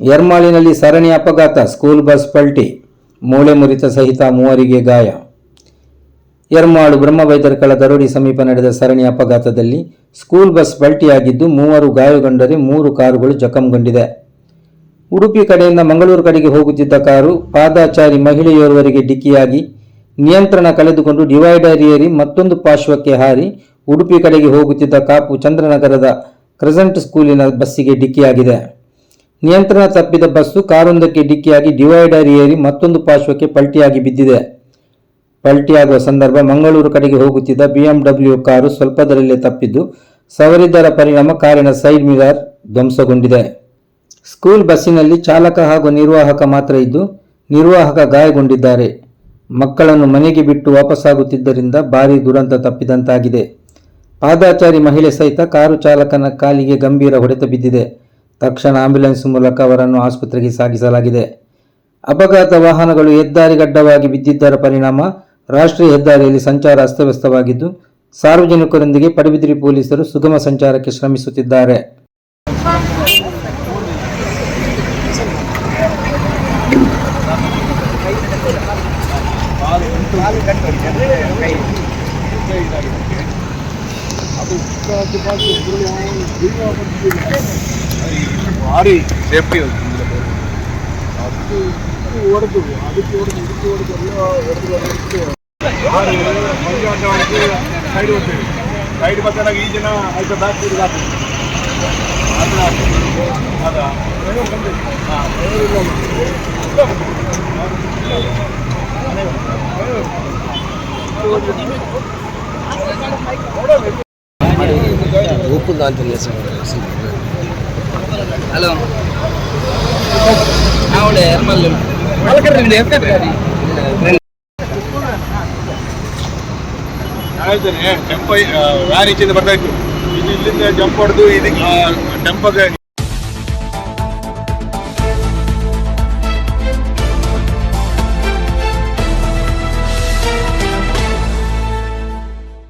ಯರ್ಮಾಳಿನಲ್ಲಿ ಸರಣಿ ಅಪಘಾತ, school bus ಪಲ್ಟಿ, ಮೂಳೆ ಮುರಿತ ಸಹಿತ ಮೂವರಿಗೆ ಗಾಯ. ಯರ್ಮಾಳು ಬ್ರಹ್ಮವೈದ್ಯರ್ಕಳ ದರೋಡಿ ಸಮೀಪ ನಡೆದ ಸರಣಿ ಅಪಘಾತದಲ್ಲಿ ಸ್ಕೂಲ್ ಬಸ್ ಪಲ್ಟಿಯಾಗಿದ್ದು ಮೂವರು ಗಾಯಗೊಂಡರೆ ಮೂರು ಕಾರುಗಳು ಜಖಂಗೊಂಡಿದೆ. ಉಡುಪಿ ಕಡೆಯಿಂದ ಮಂಗಳೂರು ಕಡೆಗೆ ಹೋಗುತ್ತಿದ್ದ ಕಾರು ಪಾದಾಚಾರಿ ಮಹಿಳೆಯೋರ್ವರಿಗೆ ಡಿಕ್ಕಿಯಾಗಿ ನಿಯಂತ್ರಣ ಕಳೆದುಕೊಂಡು ಡಿವೈಡರ್ ಏರಿ ಮತ್ತೊಂದು ಪಾರ್ಶ್ವಕ್ಕೆ ಹಾರಿ ಉಡುಪಿ ಕಡೆಗೆ ಹೋಗುತ್ತಿದ್ದ ಕಾಪು ಚಂದ್ರನಗರದ ಕ್ರೆಸೆಂಟ್ ಸ್ಕೂಲಿನ ಬಸ್ಸಿಗೆ ಡಿಕ್ಕಿಯಾಗಿದೆ. ನಿಯಂತ್ರಣ ತಪ್ಪಿದ ಬಸ್ಸು ಕಾರೊಂದಕ್ಕೆ ಡಿಕ್ಕಿಯಾಗಿ ಡಿವೈಡರ್ ಏರಿ ಮತ್ತೊಂದು ಪಾರ್ಶ್ವಕ್ಕೆ ಪಲ್ಟಿಯಾಗಿ ಬಿದ್ದಿದೆ. ಪಲ್ಟಿಯಾಗುವ ಸಂದರ್ಭ ಮಂಗಳೂರು ಕಡೆಗೆ ಹೋಗುತ್ತಿದ್ದ ಬಿಎಂಡಬ್ಲ್ಯೂ ಕಾರು ಸ್ವಲ್ಪದರಲ್ಲೇ ತಪ್ಪಿದ್ದು, ಸವರಿದ್ದರ ಪರಿಣಾಮ ಕಾರಿನ ಸೈಡ್ ಮಿರರ್ ಧ್ವಂಸಗೊಂಡಿದೆ. ಸ್ಕೂಲ್ ಬಸ್ಸಿನಲ್ಲಿ ಚಾಲಕ ಹಾಗೂ ನಿರ್ವಾಹಕ ಮಾತ್ರ ಇದ್ದು, ನಿರ್ವಾಹಕ ಗಾಯಗೊಂಡಿದ್ದಾರೆ. ಮಕ್ಕಳನ್ನು ಮನೆಗೆ ಬಿಟ್ಟು ವಾಪಸ್ಸಾಗುತ್ತಿದ್ದರಿಂದ ಭಾರೀ ದುರಂತ ತಪ್ಪಿದಂತಾಗಿದೆ. ಪಾದಾಚಾರಿ ಮಹಿಳೆ ಸಹಿತ ಕಾರು ಚಾಲಕನ ಕಾಲಿಗೆ ಗಂಭೀರ ಹೊಡೆತ ಬಿದ್ದಿದೆ. ತಕ್ಷಣ ಆಂಬ್ಯುಲೆನ್ಸ್ ಮೂಲಕ ಅವರನ್ನು ಆಸ್ಪತ್ರೆಗೆ ಸಾಗಿಸಲಾಗಿದೆ. ಅಪಘಾತ ವಾಹನಗಳು ಹೆದ್ದಾರಿಗಡ್ಡವಾಗಿ ಬಿದ್ದಿದ್ದರ ಪರಿಣಾಮ ರಾಷ್ಟ್ರೀಯ ಹೆದ್ದಾರಿಯಲ್ಲಿ ಸಂಚಾರ ಅಸ್ತವ್ಯಸ್ತವಾಗಿದ್ದು, ಸಾರ್ವಜನಿಕರೊಂದಿಗೆ ಪಡುಬಿದ್ರಿ ಪೊಲೀಸರು ಸುಗಮ ಸಂಚಾರಕ್ಕೆ ಶ್ರಮಿಸುತ್ತಿದ್ದಾರೆ. ಭಾರಿ ಸೇಫ್ಟಿ ಅದು ಹೊಡೆದು ಅದಕ್ಕೆ ಹೊಡೆದು ಇದಕ್ಕೆ ಹೊಡೆದು ಎಲ್ಲ ಹೊಡೆದು ಹೊಡೆದು ಸೈಡ್ ಹೋಗ್ತೀವಿ ಸೈಡ್ ಬರ್ತಾಗ ಈ ಜನ ಆಯ್ತು ಬ್ಯಾಕ್ ಸೈಡ್ ಹಾಕಿ ಅದಾ ಉಪ್ಪು ಕಾಂತಿಲ್ಲ ಹಲೋ അവിടെ എർമല്ലു ಆಯ್ತಾನೆ ಟೆಂಪ ವ್ಯಾನ್ ಈಚೆಯಿಂದ ಬರ್ತಾ ಇತ್ತು ಇದು ಇಲ್ಲಿಂದ ಜಂಪ್ ಹೊಡೆದು ಇದಕ್ಕೆ ಟೆಂಪಗೆ